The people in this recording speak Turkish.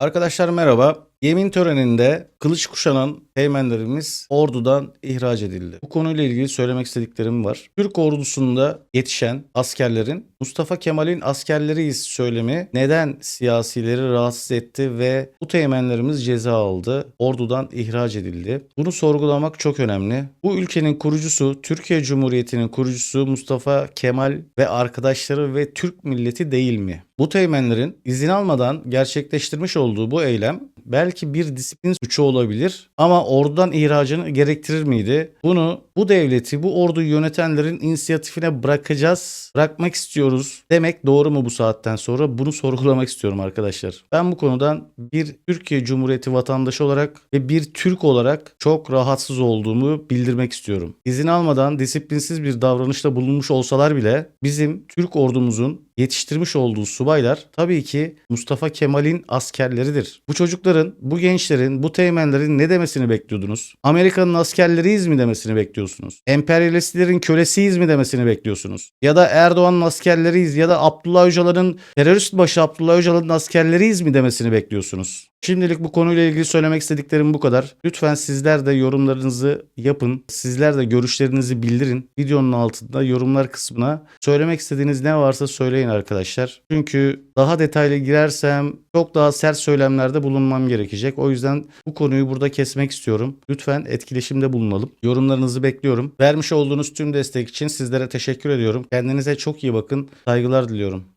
Arkadaşlar merhaba. Yemin töreninde kılıç kuşanan teğmenlerimiz ordudan ihraç edildi. Bu konuyla ilgili söylemek istediklerim var. Türk ordusunda yetişen askerlerin Mustafa Kemal'in askerleriyiz söylemi neden siyasileri rahatsız etti ve bu teğmenlerimiz ceza aldı. Ordudan ihraç edildi. Bunu sorgulamak çok önemli. Bu ülkenin kurucusu, Türkiye Cumhuriyeti'nin kurucusu Mustafa Kemal ve arkadaşları ve Türk milleti değil mi? Bu teğmenlerin izin almadan gerçekleştirmiş olduğu bu eylem belki bir disiplin suçu olabilir ama ordudan ihracını gerektirir miydi? Bunu bu devleti, bu orduyu yönetenlerin inisiyatifine bırakacağız, bırakmak istiyoruz demek doğru mu bu saatten sonra? Bunu sorgulamak istiyorum arkadaşlar. Ben bu konudan bir Türkiye Cumhuriyeti vatandaşı olarak ve bir Türk olarak çok rahatsız olduğumu bildirmek istiyorum. İzin almadan disiplinsiz bir davranışta bulunmuş olsalar bile bizim Türk ordumuzun yetiştirmiş olduğu subaylar tabii ki Mustafa Kemal'in askerleridir. Bu çocukların, bu gençlerin, bu teğmenlerin ne demesini bekliyordunuz? Amerika'nın askerleriyiz mi demesini bekliyorsunuz? Emperyalistlerin kölesiyiz mi demesini bekliyorsunuz? Ya da Erdoğan'ın askerleriyiz ya da Abdullah Öcalan'ın terörist başı Abdullah Öcalan'ın askerleriyiz mi demesini bekliyorsunuz? Şimdilik bu konuyla ilgili söylemek istediklerim bu kadar. Lütfen sizler de yorumlarınızı yapın. Sizler de görüşlerinizi bildirin. Videonun altında yorumlar kısmına söylemek istediğiniz ne varsa söyleyin arkadaşlar. Çünkü daha detaylı girersem çok daha sert söylemlerde bulunmam gerekecek. O yüzden bu konuyu burada kesmek istiyorum. Lütfen etkileşimde bulunalım. Yorumlarınızı bekliyorum. Vermiş olduğunuz tüm destek için sizlere teşekkür ediyorum. Kendinize çok iyi bakın. Saygılar diliyorum.